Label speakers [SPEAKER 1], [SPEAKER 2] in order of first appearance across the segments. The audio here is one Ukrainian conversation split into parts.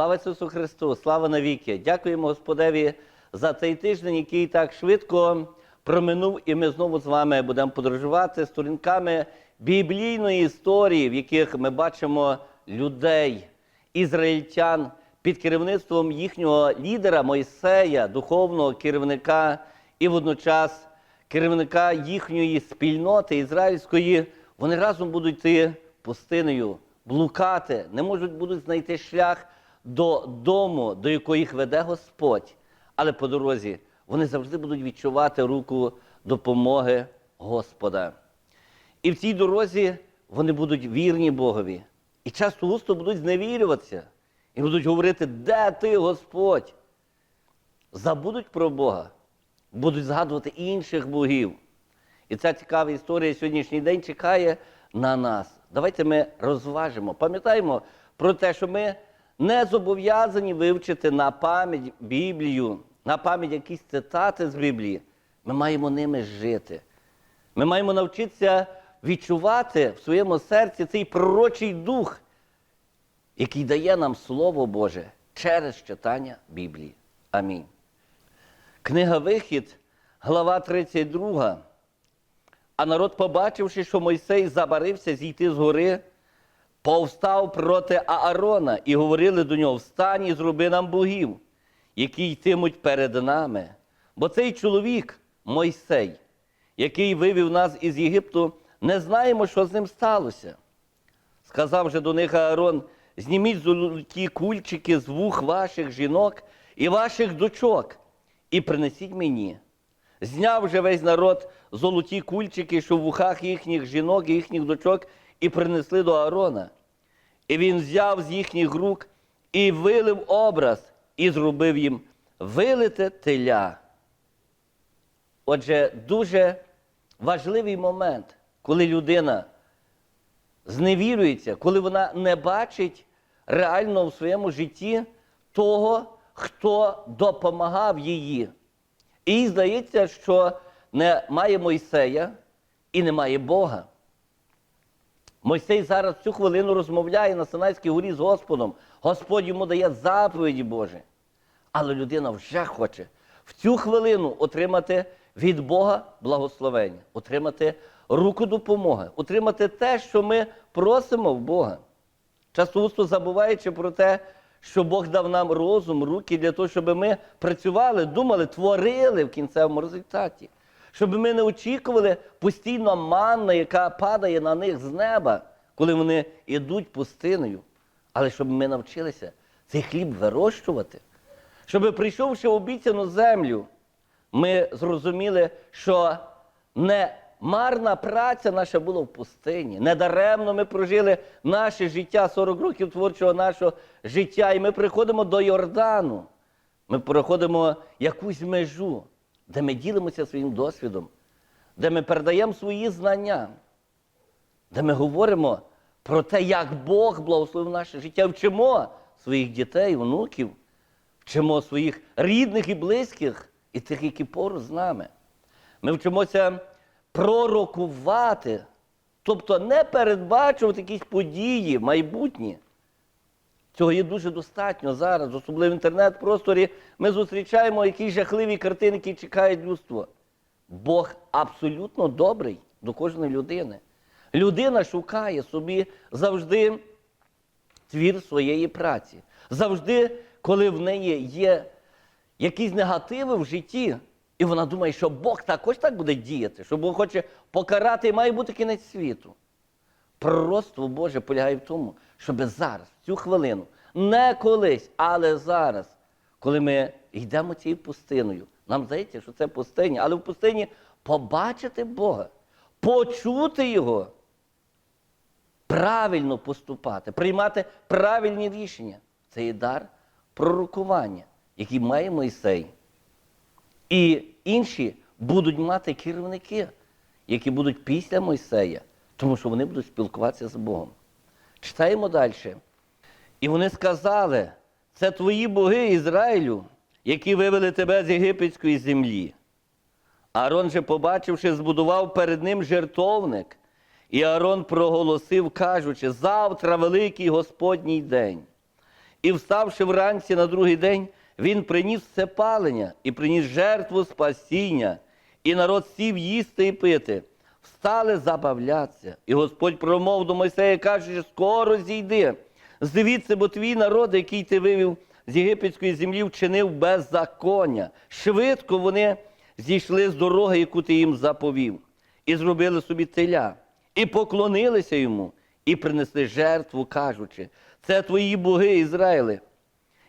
[SPEAKER 1] Слава Ісусу Христу, слава навіки! Дякуємо Господеві за цей тиждень, який так швидко проминув, і ми знову з вами будемо подорожувати сторінками біблійної історії, в яких ми бачимо людей, ізраїльтян під керівництвом їхнього лідера Мойсея, духовного керівника і водночас керівника їхньої спільноти ізраїльської. Вони разом будуть йти пустинею, блукати, не можуть будуть знайти шлях до дому, до якого їх веде Господь. Але по дорозі вони завжди будуть відчувати руку допомоги Господа. І в цій дорозі вони будуть вірні Богові. І часто густо будуть зневірюватися. І будуть говорити, де ти, Господь? Забудуть про Бога, будуть згадувати інших богів. І ця цікава історія сьогоднішній день чекає на нас. Давайте ми розважимо, пам'ятаємо про те, що ми не зобов'язані вивчити на пам'ять Біблію, на пам'ять якісь цитати з Біблії. Ми маємо ними жити. Ми маємо навчитися відчувати в своєму серці цей пророчий дух, який дає нам Слово Боже через читання Біблії. Амінь. Книга Вихід, глава 32. А народ, побачивши, що Мойсей забарився зійти з гори, повстав проти Аарона і говорили до нього: Встань і зроби нам богів, які йтимуть перед нами. Бо цей чоловік, Мойсей, який вивів нас із Єгипту, не знаємо, що з ним сталося. Сказав же до них Аарон: зніміть золоті кульчики з вух ваших жінок і ваших дочок, і принесіть мені. Зняв же весь народ золоті кульчики, що в вухах їхніх жінок і їхніх дочок, і принесли до Аарона. І він взяв з їхніх рук і вилив образ, і зробив їм вилите теля. Отже, дуже важливий момент, коли людина зневірюється, коли вона не бачить реально в своєму житті того, хто допомагав її. І їй здається, що немає Мойсея і немає Бога. Мойсей зараз цю хвилину розмовляє на Синайській горі з Господом. Господь йому дає заповіді Божі. Але людина вже хоче в цю хвилину отримати від Бога благословення, отримати руку допомоги, отримати те, що ми просимо в Бога. Часто забуваючи про те, що Бог дав нам розум, руки для того, щоб ми працювали, думали, творили в кінцевому результаті. Щоб ми не очікували постійно манна, яка падає на них з неба, коли вони йдуть пустиною. Але щоб ми навчилися цей хліб вирощувати, щоб, прийшовши в обіцяну землю, ми зрозуміли, що не марна праця наша була в пустині. Недаремно ми прожили наше життя, 40 років творчого нашого життя, і ми приходимо до Йордану. Ми проходимо якусь межу, де ми ділимося своїм досвідом, де ми передаємо свої знання, де ми говоримо про те, як Бог благословив наше життя, вчимо своїх дітей, внуків, вчимо своїх рідних і близьких, і тих, які поруч з нами. Ми вчимося пророкувати, тобто не передбачувати якісь події майбутні. Цього є дуже достатньо зараз, особливо в інтернет-просторі. Ми зустрічаємо якісь жахливі картини, які чекають людство. Бог абсолютно добрий до кожної людини. Людина шукає собі завжди твір своєї праці. Завжди, коли в неї є якісь негативи в житті, і вона думає, що Бог також так буде діяти, що Бог хоче покарати і має бути кінець світу. Пророцтво Боже полягає в тому, щоб зараз, в цю хвилину, не колись, але зараз, коли ми йдемо цією пустиною, нам здається, що це пустиня, але в пустині побачити Бога, почути Його, правильно поступати, приймати правильні рішення. Це є дар пророкування, який має Мойсей. І інші будуть мати керівники, які будуть після Мойсея, тому що вони будуть спілкуватися з Богом. Читаємо далі. І вони сказали: це твої боги Ізраїлю, які вивели тебе з єгипетської землі. Аарон же, побачивши, збудував перед ним жертовник, і Аарон проголосив, кажучи, завтра великий Господній день. І вставши вранці на другий день, він приніс все палення і приніс жертву спасіння. І народ сів їсти і пити. Встали забавлятися. І Господь промов до Мойсея, каже, скоро зійди. Звідси, бо твій народ, який ти вивів з єгипетської землі, вчинив беззаконня. Швидко вони зійшли з дороги, яку ти їм заповів, і зробили собі теля, і поклонилися йому, і принесли жертву, кажучи, це твої боги, Ізраїли,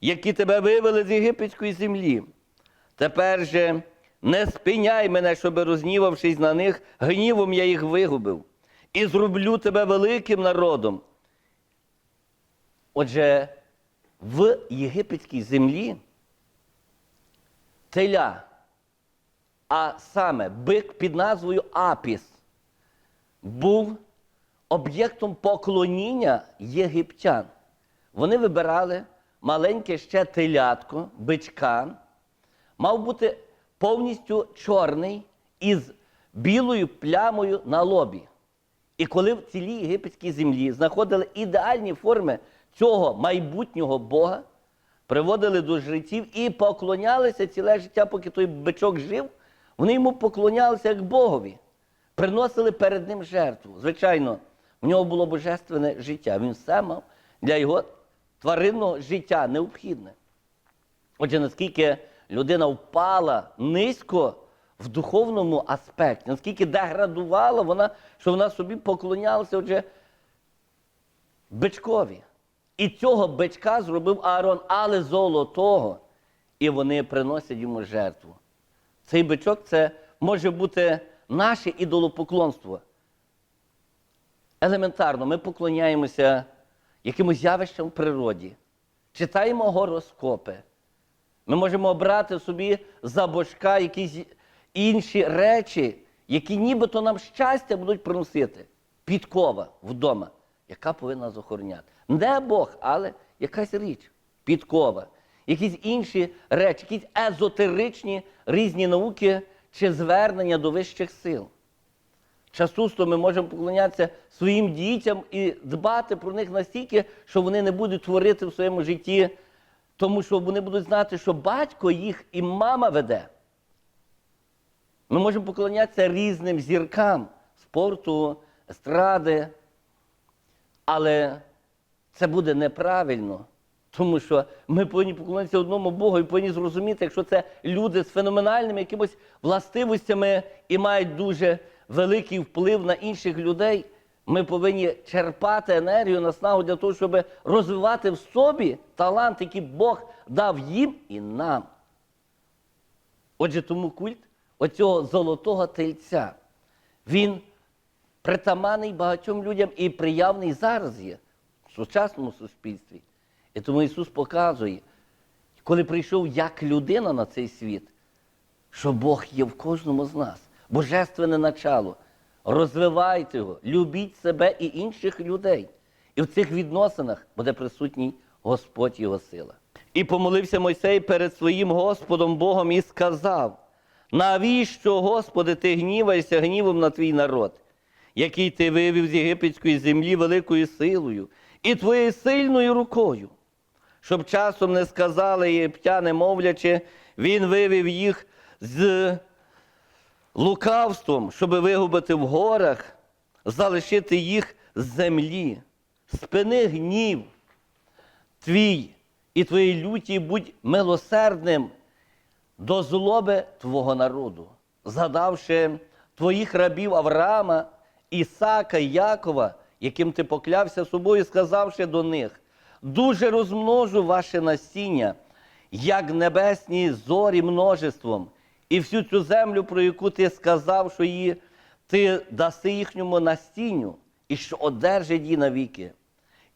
[SPEAKER 1] які тебе вивели з єгипетської землі. Тепер же не спиняй мене, щоби рознівавшись на них, гнівом я їх вигубив, і зроблю тебе великим народом. Отже, в єгипетській землі теля, а саме бик під назвою Апіс, був об'єктом поклоніння єгиптян. Вони вибирали маленьке ще телятко, бичка, мав бути повністю чорний із білою плямою на лобі. І коли в цілій єгипетській землі знаходили ідеальні форми цього майбутнього Бога, приводили до жреців і поклонялися ціле життя, поки той бичок жив, вони йому поклонялися як Богові, приносили перед ним жертву. Звичайно, в нього було божественне життя. Він все мав для його тваринного життя необхідне. Отже, наскільки людина впала низько в духовному аспекті, наскільки деградувала вона, що вона собі поклонялася отже, бичкові. І цього бичка зробив Аарон, але золотого, і вони приносять йому жертву. Цей бичок це може бути наше ідолопоклонство. Елементарно, ми поклоняємося якимось явищам в природі, читаємо гороскопи. Ми можемо обрати собі за божка якісь інші речі, які нібито нам щастя будуть приносити. Підкова вдома, яка повинна нас охороняти. Не Бог, але якась річ, підкова. Якісь інші речі, якісь езотеричні різні науки чи звернення до вищих сил. Частусто ми можемо поклонятися своїм дітям і дбати про них настільки, що вони не будуть творити в своєму житті, тому що вони будуть знати, що батько їх і мама веде. Ми можемо поклонятися різним зіркам спорту, естради, але це буде неправильно, тому що ми повинні поклонитися одному Богу і повинні зрозуміти, якщо це люди з феноменальними якимось властивостями і мають дуже великий вплив на інших людей, ми повинні черпати енергію, наснагу для того, щоб розвивати в собі талант, який Бог дав їм і нам. Отже, тому культ оцього золотого тельця, він притаманний багатьом людям і приявний зараз є в сучасному суспільстві. І тому Ісус показує, коли прийшов як людина на цей світ, що Бог є в кожному з нас, божественне начало. Розвивайте його, любіть себе і інших людей. І в цих відносинах буде присутній Господь його сила. І помолився Мойсей перед своїм Господом Богом і сказав: навіщо, Господи, ти гніваєшся гнівом на твій народ, який ти вивів з єгипетської землі великою силою і твоєю сильною рукою, щоб часом не сказали єгиптяни, мовлячи, він вивів їх з лукавством, щоб вигубити в горах, залишити їх з землі. Спини гнів твій і твоїй люті будь милосердним до злоби твого народу, згадавши твоїх рабів Авраама, Ісака Якова, яким ти поклявся собою, сказавши до них: дуже розмножу ваше насіння, як небесні зорі множеством, і всю цю землю, про яку ти сказав, що її ти даси їхньому настінню, і що одержить її навіки.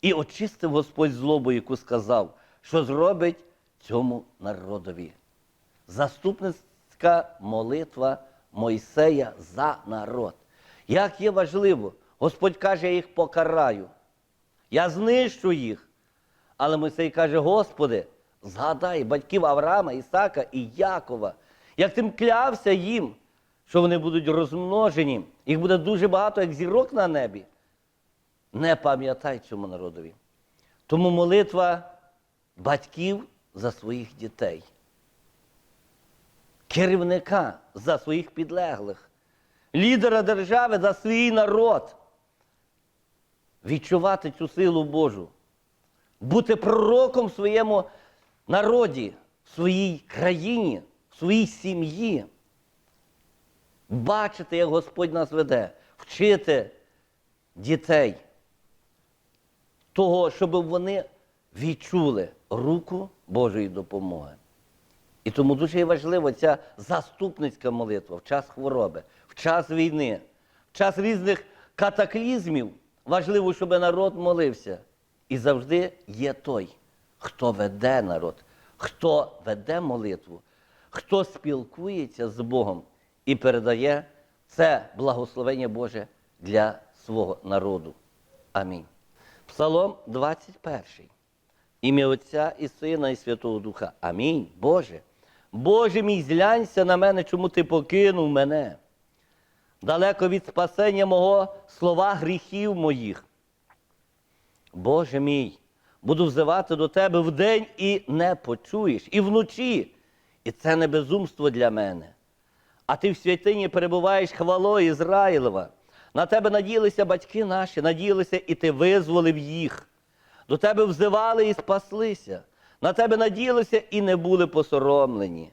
[SPEAKER 1] І очистив Господь злобу, яку сказав, що зробить цьому народові. Заступницька молитва Мойсея за народ. Як є важливо, Господь каже, я їх покараю. Я знищу їх. Але Мойсей каже: Господи, згадай батьків Авраама, Ісака і Якова, як тим клявся їм, що вони будуть розмножені, їх буде дуже багато, як зірок на небі. Не пам'ятай цьому народові. Тому молитва батьків за своїх дітей, керівника за своїх підлеглих, лідера держави за свій народ. Відчувати цю силу Божу, бути пророком в своєму народі, в своїй країні, своїй сім'ї. Бачити, як Господь нас веде, вчити дітей того, щоб вони відчули руку Божої допомоги. І тому дуже є важлива ця заступницька молитва в час хвороби, в час війни, в час різних катаклізмів. Важливо, щоб народ молився. І завжди є той, хто веде народ, хто веде молитву, хто спілкується з Богом і передає це благословення Боже для свого народу. Амінь. Псалом 21. Ім'я Отця і Сина, і Святого Духа. Амінь. Боже. Боже мій, зглянься на мене, чому ти покинув мене. Далеко від спасення мого слова гріхів моїх. Боже мій, буду взивати до тебе вдень і не почуєш, і вночі. І це не безумство для мене. А ти в святині перебуваєш хвалою Ізраїлева. На тебе надіялися батьки наші, надіялися, і ти визволив їх. До тебе взивали і спаслися. На тебе надіялися і не були посоромлені.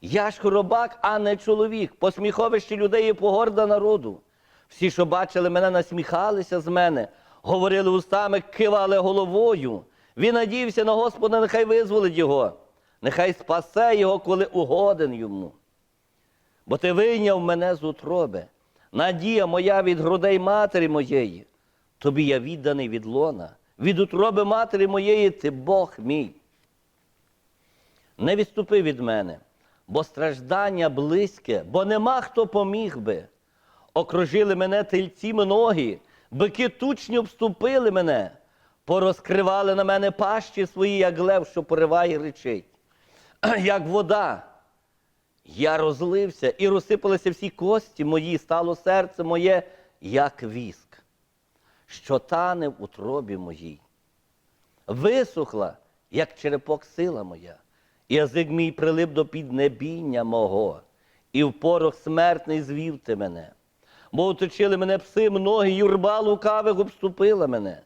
[SPEAKER 1] Я ж хоробак, а не чоловік, посміховище людей і погорда народу. Всі, що бачили мене, насміхалися з мене, говорили устами, кивали головою. Він надіявся на Господа, нехай визволить його, нехай спасе його, коли угоден йому. Бо ти вийняв мене з утроби, надія моя від грудей матері моєї. Тобі я відданий від лона, від утроби матері моєї ти Бог мій. Не відступи від мене, бо страждання близьке, бо нема хто поміг би. Окружили мене тельці ноги, бики тучні обступили мене, порозкривали на мене пащі свої, як лев, що пориває речить. Як вода, я розлився і розсипалися всі кості мої, стало серце моє, як віск, що тане в утробі моїй. Висохла, як черепок сила моя, і язик мій прилип до піднебіння мого, і в порох смертний звів ти мене. Бо оточили мене пси многі, юрба лукавих обступила мене.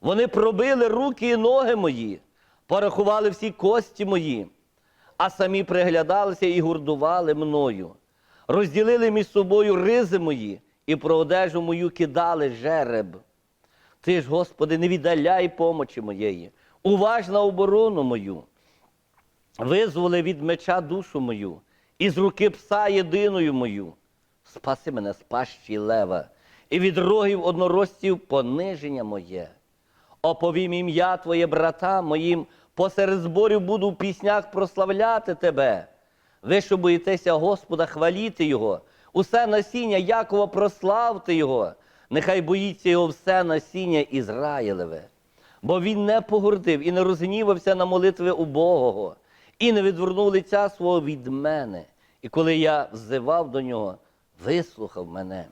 [SPEAKER 1] Вони пробили руки і ноги мої, порахували всі кості мої а самі приглядалися і гурдували мною. Розділили між собою ризи мої і про одежу мою кидали жереб. Ти ж, Господи, не віддаляй помочі моєї, уваж на оборону мою, визволи від меча душу мою, і з руки пса єдиною мою. Спаси мене з пащі лева, і від рогів одноростів пониження моє. Оповім ім'я Твоє братам моїм, посеред зборів буду в піснях прославляти Тебе. Ви, що боїтеся Господа, хваліти Його, усе насіння Якова прославте Його, нехай боїться його все насіння Ізраїлеве. Бо він не погордив і не розгнівався на молитви убогого, і не відвернув лиця свого від мене. І коли я взивав до нього, вислухав мене.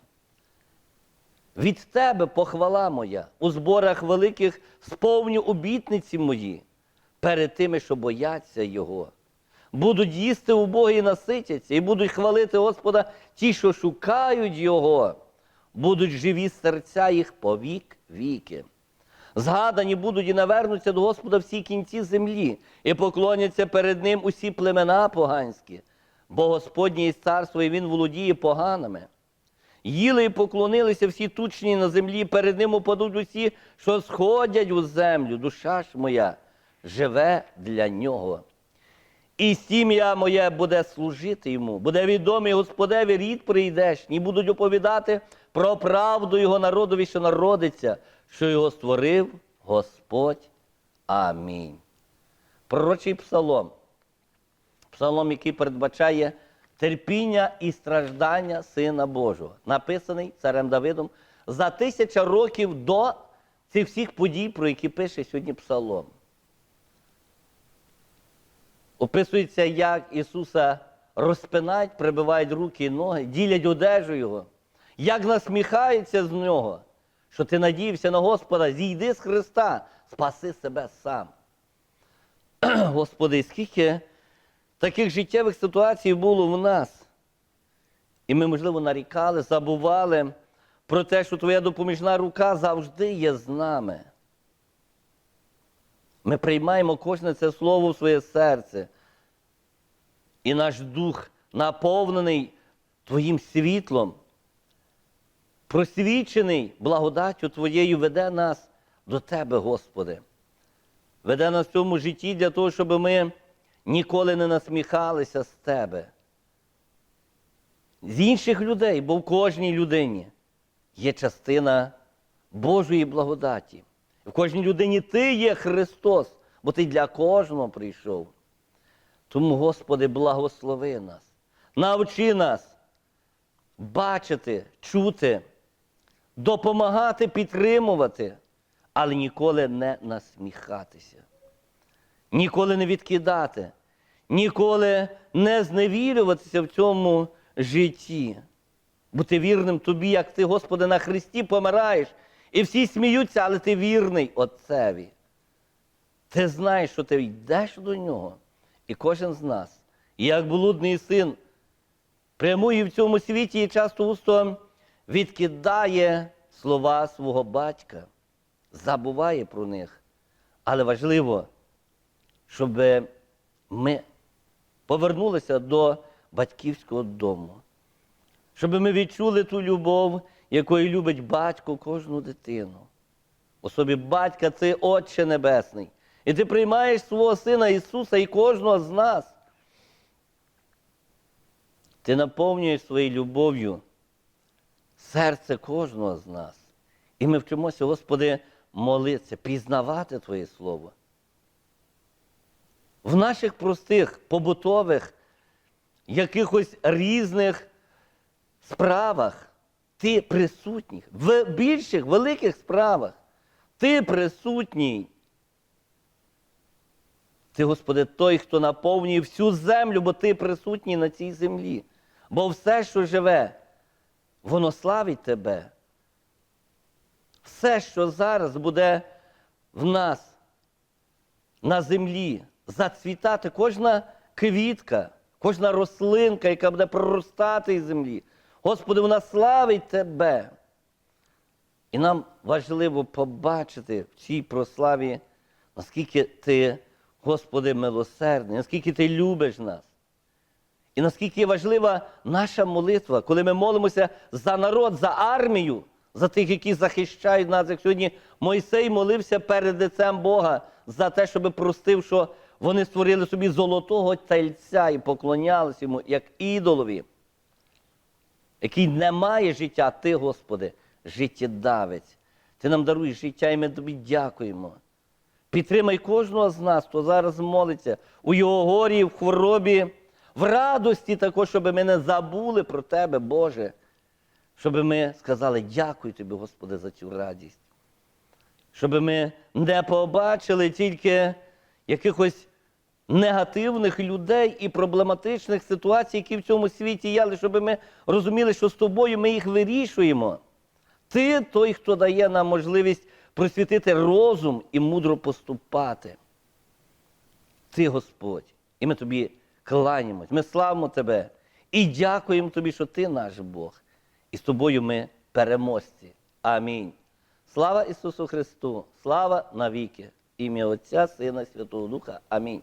[SPEAKER 1] Від тебе похвала моя, у зборах великих сповню обітниці мої перед тими, що бояться Його. Будуть їсти убогі і наситяться, і будуть хвалити Господа ті, що шукають Його, будуть живі серця їх по вік віки. Згадані будуть і навернуться до Господа всі кінці землі, і поклоняться перед Ним усі племена поганські, бо Господнє є царство, і Він володіє поганими. Їли і поклонилися всі тучні на землі, перед ним упадуть усі, що сходять у землю. Душа ж моя живе для нього. І сім'я моя буде служити йому, буде відомий Господеві рід прийдешній, будуть оповідати про правду його народові, що народиться, що його створив Господь. Амінь. Пророчий псалом. Псалом, який передбачає терпіння і страждання Сина Божого, написаний царем Давидом за тисяча років до цих всіх подій, про які пише сьогодні Псалом. Описується, як Ісуса розпинають, прибивають руки і ноги, ділять одежу Його, як насміхаються з нього, що ти надіявся на Господа, зійди з Христа, спаси себе сам. Господи, скільки таких життєвих ситуацій було в нас. І ми, можливо, нарікали, забували про те, що Твоя допоміжна рука завжди є з нами. Ми приймаємо кожне це слово в своє серце. І наш дух наповнений Твоїм світлом, просвічений благодаттю Твоєю, веде нас до Тебе, Господи. Веде нас в цьому житті для того, щоб ми ніколи не насміхалися з Тебе. З інших людей, бо в кожній людині є частина Божої благодаті. В кожній людині Ти є Христос, бо Ти для кожного прийшов. Тому, Господи, благослови нас, навчи нас бачити, чути, допомагати, підтримувати, але ніколи не насміхатися, ніколи не відкидати, ніколи не зневірюватися в цьому житті. Бути вірним тобі, як ти, Господи, на Христі помираєш, і всі сміються, але ти вірний Отцеві. Ти знаєш, що ти йдеш до нього, і кожен з нас, як блудний син, прямує в цьому світі і часто усто відкидає слова свого батька, забуває про них. Але важливо, щоб ми повернулися до батьківського дому, щоб ми відчули ту любов, якою любить батько кожну дитину. Особі батька це Отче Небесний. І ти приймаєш свого Сина Ісуса і кожного з нас. Ти наповнюєш своєю любов'ю серце кожного з нас. І ми вчимося, Господи, молитися, пізнавати Твоє Слово. В наших простих, побутових, якихось різних справах ти присутній. В більших, великих справах ти присутній. Ти, Господи, той, хто наповнює всю землю, бо ти присутній на цій землі. Бо все, що живе, воно славить тебе. Все, що зараз буде в нас на землі, зацвітати кожна квітка, кожна рослинка, яка буде проростати із землі. Господи, вона славить Тебе. І нам важливо побачити в цій прославі, наскільки Ти, Господи, милосердний, наскільки Ти любиш нас. І наскільки важлива наша молитва, коли ми молимося за народ, за армію, за тих, які захищають нас, як сьогодні Мойсей молився перед лицем Бога за те, щоб простив, що вони створили собі золотого тельця і поклонялися йому як ідолові, який не має життя, ти, Господи, життєдавець. Ти нам даруєш життя, і ми тобі дякуємо. Підтримай кожного з нас, хто зараз молиться у його горі, в хворобі, в радості також, щоб ми не забули про Тебе, Боже. Щоб ми сказали дякую Тобі, Господи, за цю радість. Щоб ми не побачили тільки якихось негативних людей і проблематичних ситуацій, які в цьому світі є, щоб ми розуміли, що з тобою ми їх вирішуємо. Ти той, хто дає нам можливість просвітити розум і мудро поступати. Ти Господь. І ми тобі кланяємось, ми славимо Тебе і дякуємо Тобі, що Ти наш Бог. І з тобою ми переможці. Амінь. Слава Ісусу Христу! Слава навіки! Ім'я Отця, Сина, Святого Духа. Амінь.